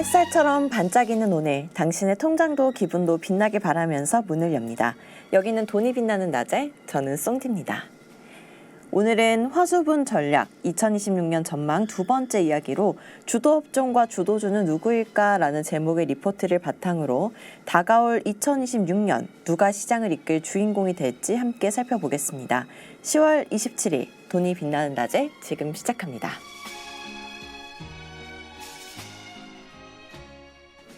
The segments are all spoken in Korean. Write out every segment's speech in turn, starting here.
햇살처럼 반짝이는 오늘, 당신의 통장도 기분도 빛나게 바라면서 문을 엽니다. 여기는 돈이 빛나는 낮에 저는 송디입니다. 오늘은 화수분 전략 2026년 전망 두 번째 이야기로 주도업종과 주도주는 누구일까라는 제목의 리포트를 바탕으로 다가올 2026년 누가 시장을 이끌 주인공이 될지 함께 살펴보겠습니다. 10월 27일 돈이 빛나는 낮에 지금 시작합니다.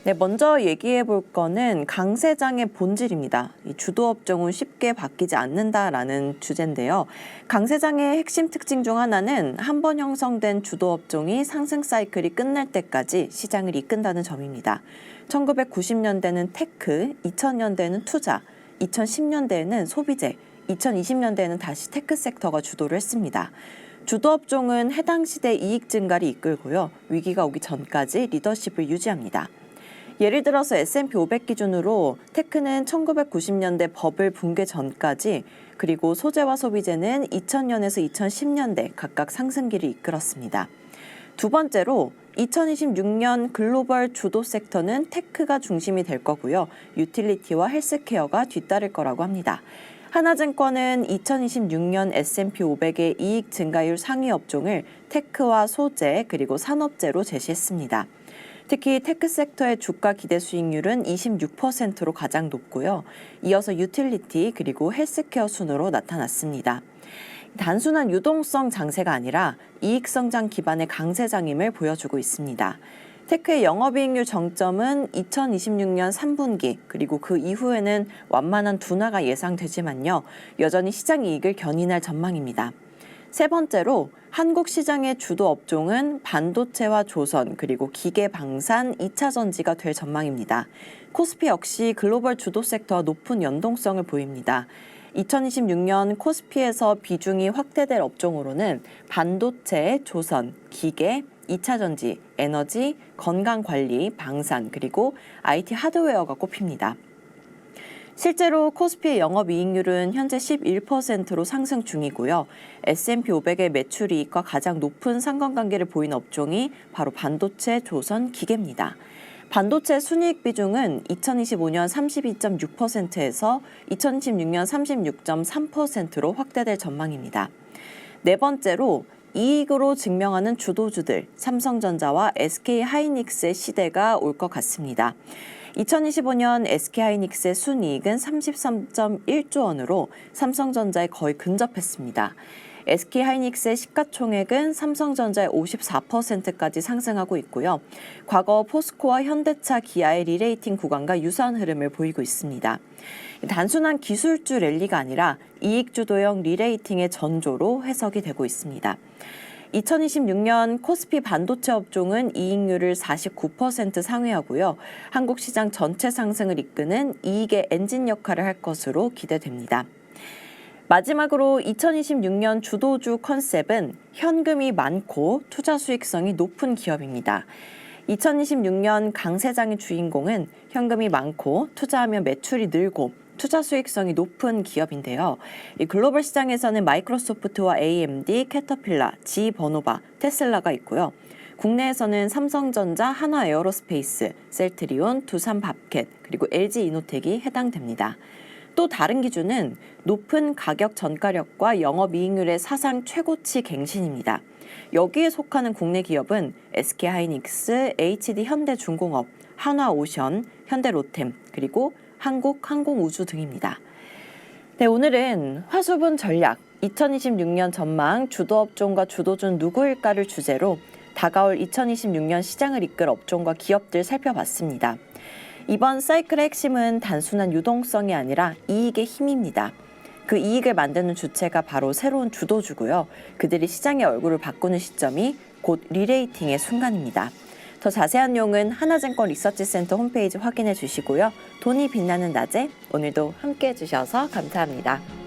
네, 먼저 얘기해 볼 거는 강세장의 본질입니다. 이 주도업종은 쉽게 바뀌지 않는다라는 주제인데요. 강세장의 핵심 특징 중 하나는 한 번 형성된 주도업종이 상승 사이클이 끝날 때까지 시장을 이끈다는 점입니다. 1990년대는 테크, 2000년대는 투자, 2010년대에는 소비재, 2020년대에는 다시 테크 섹터가 주도를 했습니다. 주도업종은 해당 시대 이익 증가를 이끌고요. 위기가 오기 전까지 리더십을 유지합니다. 예를 들어서 S&P 500 기준으로 테크는 1990년대 버블 붕괴 전까지 그리고 소재와 소비재는 2000년에서 2010년대 각각 상승기를 이끌었습니다. 두 번째로 2026년 글로벌 주도 섹터는 테크가 중심이 될 거고요. 유틸리티와 헬스케어가 뒤따를 거라고 합니다. 하나증권은 2026년 S&P 500의 이익 증가율 상위 업종을 테크와 소재 그리고 산업재로 제시했습니다. 특히 테크 섹터의 주가 기대 수익률은 26%로 가장 높고요. 이어서 유틸리티 그리고 헬스케어 순으로 나타났습니다. 단순한 유동성 장세가 아니라 이익 성장 기반의 강세장임을 보여주고 있습니다. 테크의 영업이익률 정점은 2026년 3분기 그리고 그 이후에는 완만한 둔화가 예상되지만요. 여전히 시장 이익을 견인할 전망입니다. 세 번째로 한국 시장의 주도 업종은 반도체와 조선 그리고 기계 방산 2차 전지가 될 전망입니다. 코스피 역시 글로벌 주도 섹터와 높은 연동성을 보입니다. 2026년 코스피에서 비중이 확대될 업종으로는 반도체, 조선, 기계, 2차 전지, 에너지, 건강 관리, 방산 그리고 IT 하드웨어가 꼽힙니다. 실제로 코스피의 영업이익률은 현재 11%로 상승 중이고요. S&P 500의 매출이익과 가장 높은 상관관계를 보인 업종이 바로 반도체, 조선, 기계입니다. 반도체 순이익 비중은 2025년 32.6%에서 2026년 36.3%로 확대될 전망입니다. 네 번째로 이익으로 증명하는 주도주들 삼성전자와 SK 하이닉스의 시대가 올 것 같습니다. 2025년 SK하이닉스의 순이익은 33.1조 원으로 삼성전자에 거의 근접했습니다. SK하이닉스의 시가총액은 삼성전자의 54%까지 상승하고 있고요. 과거 포스코와 현대차, 기아의 리레이팅 구간과 유사한 흐름을 보이고 있습니다. 단순한 기술주 랠리가 아니라 이익 주도형 리레이팅의 전조로 해석이 되고 있습니다. 2026년 코스피 반도체 업종은 이익률을 49% 상회하고요. 한국 시장 전체 상승을 이끄는 이익의 엔진 역할을 할 것으로 기대됩니다. 마지막으로 2026년 주도주 컨셉은 현금이 많고 투자 수익성이 높은 기업입니다. 2026년 강세장의 주인공은 현금이 많고 투자하면 매출이 늘고 투자 수익성이 높은 기업인데요. 이 글로벌 시장에서는 마이크로소프트와 AMD, 캐터필라, 지버노바, 테슬라가 있고요. 국내에서는 삼성전자, 하나 에어로스페이스, 셀트리온, 두산 밥켓, 그리고 LG이노텍이 해당됩니다. 또 다른 기준은 높은 가격 전가력과 영업이익률의 사상 최고치 갱신입니다. 여기에 속하는 국내 기업은 SK하이닉스, HD현대중공업, 한화오션, 현대로템, 그리고 한국 항공우주 등입니다. 네, 오늘은 화수분 전략 2026년 전망 주도업종과 주도준 누구일까를 주제로 다가올 2026년 시장을 이끌 업종과 기업들 살펴봤습니다. 이번 사이클의 핵심은 단순한 유동성이 아니라 이익의 힘입니다. 그 이익을 만드는 주체가 바로 새로운 주도주고요. 그들이 시장의 얼굴을 바꾸는 시점이 곧 리레이팅의 순간입니다. 더 자세한 내용은 하나증권 리서치센터 홈페이지 확인해 주시고요. 돈이 빛나는 낮에 오늘도 함께 해주셔서 감사합니다.